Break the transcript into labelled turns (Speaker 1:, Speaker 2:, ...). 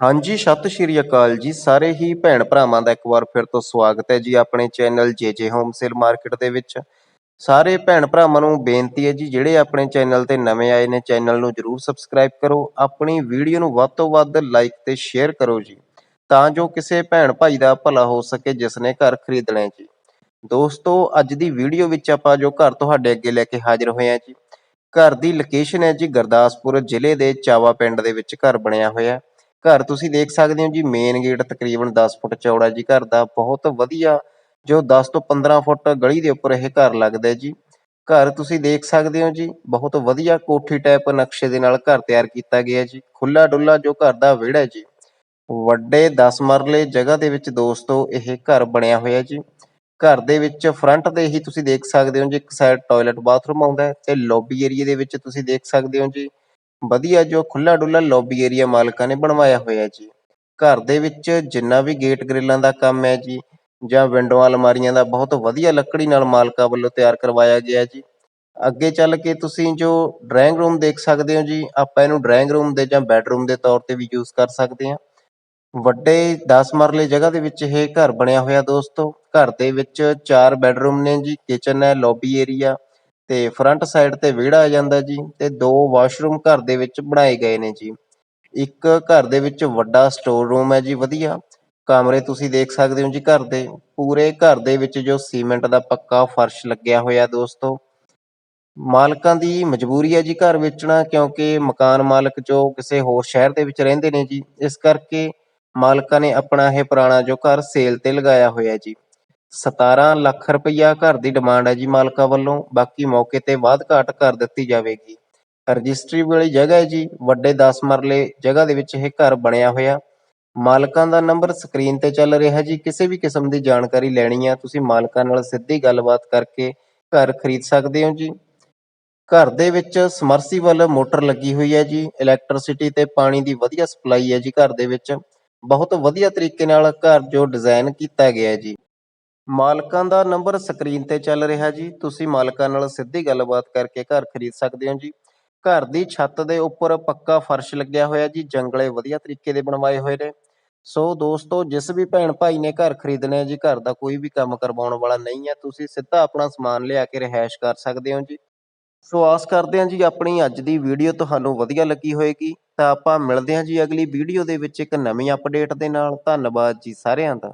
Speaker 1: ਹਾਂਜੀ, ਸਤਿ ਸ਼੍ਰੀ ਅਕਾਲ ਜੀ। ਸਾਰੇ ਹੀ ਭੈਣ ਭਰਾਵਾਂ ਦਾ ਇੱਕ ਵਾਰ ਫਿਰ ਤੋਂ ਸਵਾਗਤ ਹੈ ਜੀ ਆਪਣੇ channel J J home sale market ਦੇ ਵਿੱਚ। ਸਾਰੇ ਭੈਣ ਭਰਾਵਾਂ ਨੂੰ ਬੇਨਤੀ ਹੈ ਜੀ, ਜਿਹੜੇ ਆਪਣੇ ਚੈਨਲ ਤੇ ਨਵੇਂ ਆਏ ਨੇ, ਚੈਨਲ ਨੂੰ ਜਰੂਰ ਸਬਸਕ੍ਰਾਈਬ ਕਰੋ। ਆਪਣੀ ਵੀਡੀਓ ਨੂੰ ਵੱਧ ਤੋਂ ਵੱਧ ਲਾਈਕ ਤੇ ਸ਼ੇਅਰ ਕਰੋ ਜੀ, ਤਾਂ ਜੋ ਕਿਸੇ ਭੈਣ ਭਾਈ ਦਾ ਭਲਾ ਹੋ ਸਕੇ ਜਿਸ ਨੇ ਘਰ ਖਰੀਦਣਾ ਹੈ ਜੀ। ਦੋਸਤੋ, ਅੱਜ ਦੀ ਵੀਡੀਓ ਵਿੱਚ ਆਪਾਂ ਜੋ ਘਰ ਤੁਹਾਡੇ ਅੱਗੇ ਲੈ ਕੇ ਹਾਜ਼ਰ ਹੋਏ ਹਾਂ ਜੀ, ਘਰ ਦੀ ਲੋਕੇਸ਼ਨ ਹੈ ਜੀ ਗੁਰਦਾਸਪੁਰ ਜ਼ਿਲ੍ਹੇ ਦੇ ਚਾਵਾ ਪਿੰਡ ਦੇ ਵਿੱਚ ਘਰ ਬਣਿਆ ਹੋਇਆ। ਹੈ ਘਰ ਤੁਸੀਂ ਦੇਖ ਸਕਦੇ ਹੋ ਜੀ ਮੇਨ ਗੇਟ ਤਕਰੀਬਨ 10 ਫੁੱਟ ਚੌੜਾ ਜੀ, ਘਰ ਦਾ ਬਹੁਤ ਵਧੀਆ ਜੋ 10 ਤੋਂ 15 ਫੁੱਟ ਗਲੀ ਦੇ ਉੱਪਰ ਇਹ ਘਰ ਲੱਗਦਾ ਜੀ। ਘਰ ਤੁਸੀਂ ਦੇਖ ਸਕਦੇ ਹੋ ਜੀ, ਬਹੁਤ ਵਧੀਆ ਕੋਠੀ ਟਾਈਪ ਨਕਸ਼ੇ ਦੇ ਨਾਲ ਘਰ ਤਿਆਰ ਕੀਤਾ ਗਿਆ ਜੀ। ਖੁੱਲਾ ਡੁੱਲਾ ਜੋ ਘਰ ਦਾ ਵਿਹੜਾ ਜੀ। ਵੱਡੇ 10 ਮਰਲੇ ਜਗ੍ਹਾ ਦੇ ਵਿੱਚ ਦੋਸਤੋ ਇਹ ਘਰ ਬਣਿਆ ਹੋਇਆ ਜੀ। ਘਰ ਦੇ ਵਿੱਚ ਫਰੰਟ ਤੇ ਹੀ ਤੁਸੀਂ ਦੇਖ ਸਕਦੇ ਹੋ ਜੀ, ਇੱਕ ਸਾਈਡ ਟਾਇਲਟ ਬਾਥਰੂਮ ਆਉਂਦਾ ਹੈ ਤੇ ਲੌਬੀ ਏਰੀਆ ਦੇ ਵਿੱਚ ਤੁਸੀਂ ਦੇਖ ਸਕਦੇ ਹੋ ਜੀ। ਵਧੀਆ ਜੋ ਖੁੱਲਾ ਡੁੱਲਾ ਲੌਬੀ ਏਰੀਆ ਮਾਲਕਾਂ ਨੇ ਬਣਵਾਇਆ ਹੋਇਆ ਜੀ। ਘਰ ਦੇ ਵਿੱਚ ਜਿੰਨਾ ਵੀ ਗੇਟ ਗ੍ਰਿਲਾਂ ਦਾ ਕੰਮ ਹੈ ਜੀ, ਜਾਂ ਵਿੰਡੋਆਂ ਅਲਮਾਰੀਆਂ ਦਾ ਬਹੁਤ ਵਧੀਆ ਲੱਕੜੀ ਨਾਲ ਮਾਲਕਾਂ ਵੱਲੋਂ ਤਿਆਰ ਕਰਵਾਇਆ ਗਿਆ ਜੀ। ਅੱਗੇ ਚੱਲ ਕੇ ਤੁਸੀਂ ਜੋ ਡਰਾਇੰਗ ਰੂਮ ਦੇਖ ਸਕਦੇ ਹੋ ਜੀ, ਆਪਾਂ ਇਹਨੂੰ ਡਰਾਇੰਗ ਰੂਮ ਦੇ ਜਾਂ ਬੈੱਡਰੂਮ ਦੇ ਤੌਰ ਤੇ ਵੀ ਯੂਜ਼ ਕਰ ਸਕਦੇ ਹਾਂ। ਵੱਡੇ 10 ਮਰਲੇ ਜਗ੍ਹਾ ਦੇ ਵਿੱਚ ਇਹ ਘਰ ਬਣਿਆ ਹੋਇਆ ਦੋਸਤੋ। ਘਰ ਦੇ ਵਿੱਚ ਚਾਰ ਬੈੱਡਰੂਮ ਨੇ ਜੀ ਕਿਚਨ ਹੈ ਲੌਬੀ ਏਰੀਆ ਤੇ ਫਰੰਟ ਸਾਈਡ ਤੇ ਵਿਹੜਾ ਆ ਜਾਂਦਾ ਜੀ ਤੇ ਦੋ ਵਾਸ਼ਰੂਮ ਘਰ ਦੇ ਵਿੱਚ ਬਣਾਏ ਗਏ ਨੇ ਜੀ। ਇੱਕ ਘਰ ਦੇ ਵਿੱਚ ਵੱਡਾ ਸਟੋਰ ਰੂਮ ਹੈ ਜੀ, ਵਧੀਆ। ਕਮਰੇ ਤੁਸੀਂ ਦੇਖ ਸਕਦੇ ਹੋ ਜੀ ਘਰ ਦੇ। ਪੂਰੇ ਘਰ ਦੇ ਵਿੱਚ ਜੋ ਸੀਮੈਂਟ ਦਾ ਪੱਕਾ ਫਰਸ਼ ਲੱਗਿਆ ਹੋਇਆ ਦੋਸਤੋ। ਮਾਲਕਾਂ ਦੀ ਮਜਬੂਰੀ ਹੈ ਜੀ ਘਰ ਵੇਚਣਾ ਕਿਉਂਕਿ ਮਕਾਨ ਮਾਲਕ ਜੋ ਕਿਸੇ ਹੋਰ ਸ਼ਹਿਰ ਦੇ ਵਿੱਚ ਰਹਿੰਦੇ ਨੇ ਜੀ। ਇਸ ਕਰਕੇ ਮਾਲਕਾਂ ਨੇ ਆਪਣਾ ਇਹ ਪੁਰਾਣਾ ਜੋ ਘਰ ਸੇਲ ਤੇ ਲਗਾਇਆ ਹੋਇਆ ਜੀ। 17 ਲੱਖ ਰੁਪਈਆ ਘਰ ਦੀ ਡਿਮਾਂਡ ਹੈ ਜੀ ਮਾਲਕਾਂ ਵੱਲੋਂ, ਬਾਕੀ ਮੌਕੇ ਤੇ ਬਾਅਦ ਘਾਟ ਕਰ ਦਿੱਤੀ ਜਾਵੇਗੀ। ਰਜਿਸਟਰੀ ਵਾਲੀ ਜਗ੍ਹਾ ਹੈ ਜੀ, ਵੱਡੇ 10 ਮਰਲੇ ਜਗ੍ਹਾ ਦੇ ਵਿੱਚ ਇਹ ਘਰ ਬਣਿਆ ਹੋਇਆ। ਮਾਲਕਾਂ ਦਾ ਨੰਬਰ ਸਕਰੀਨ ਤੇ ਚੱਲ ਰਿਹਾ ਜੀ, ਕਿਸੇ ਵੀ ਕਿਸਮ ਦੀ ਜਾਣਕਾਰੀ ਲੈਣੀ ਆ, ਤੁਸੀਂ ਮਾਲਕਾਂ ਨਾਲ ਸਿੱਧੀ ਗੱਲਬਾਤ ਕਰਕੇ ਘਰ ਖਰੀਦ ਸਕਦੇ ਹੋ ਜੀ। ਘਰ ਦੇ ਵਿੱਚ ਸਮਰਸੀਬਲ ਮੋਟਰ ਲੱਗੀ ਹੋਈ ਹੈ ਜੀ ਇਲੈਕਟ੍ਰਿਸਿਟੀ ਤੇ ਪਾਣੀ ਦੀ ਵਧੀਆ ਸਪਲਾਈ ਹੈ ਜੀ ਘਰ ਦੇ ਵਿੱਚ। ਬਹੁਤ ਵਧੀਆ ਤਰੀਕੇ ਨਾਲ ਘਰ ਜੋ ਡਿਜ਼ਾਈਨ ਕੀਤਾ ਗਿਆ ਹੈ ਜੀ। ਮਾਲਕਾਂ ਦਾ ਨੰਬਰ ਸਕਰੀਨ ਤੇ ਚੱਲ ਰਿਹਾ ਜੀ। ਤੁਸੀਂ ਮਾਲਕਾਂ ਨਾਲ ਸਿੱਧੀ ਗੱਲਬਾਤ ਕਰਕੇ ਘਰ ਖਰੀਦ ਸਕਦੇ ਹੋ ਜੀ। ਘਰ ਦੀ ਛੱਤ ਦੇ ਉੱਪਰ ਪੱਕਾ ਫਰਸ਼ ਲੱਗਿਆ ਹੋਇਆ ਜੀ। ਜੰਗਲੇ ਵਧੀਆ ਤਰੀਕੇ ਦੇ ਬਣਵਾਏ ਹੋਏ ਨੇ। ਸੋ ਦੋਸਤੋ, ਜਿਸ ਵੀ ਭੈਣ ਭਾਈ ਨੇ ਘਰ ਖਰੀਦਣਾ ਹੈ ਜੀ, ਘਰ ਦਾ ਕੋਈ ਵੀ ਕੰਮ ਕਰਵਾਉਣ ਵਾਲਾ ਨਹੀਂ ਹੈ। ਤੁਸੀਂ ਸਿੱਧਾ ਆਪਣਾ ਸਮਾਨ ਲਿਆ ਕੇ ਰਿਹਾਇਸ਼ ਕਰ ਸਕਦੇ ਹੋ ਜੀ। ਸੋ ਆਸ ਕਰਦੇ ਹਾਂ ਜੀ, ਆਪਣੀ ਅੱਜ ਦੀ ਵੀਡੀਓ ਤੁਹਾਨੂੰ ਵਧੀਆ ਲੱਗੀ ਹੋਵੇਗੀ ਤਾਂ ਆਪਾਂ ਮਿਲਦੇ ਹਾਂ ਜੀ ਅਗਲੀ ਵੀਡੀਓ ਦੇ ਵਿੱਚ ਇੱਕ ਨਵੀਂ ਅਪਡੇਟ ਦੇ ਨਾਲ। ਧੰਨਵਾਦ ਜੀ ਸਾਰਿਆਂ ਦਾ।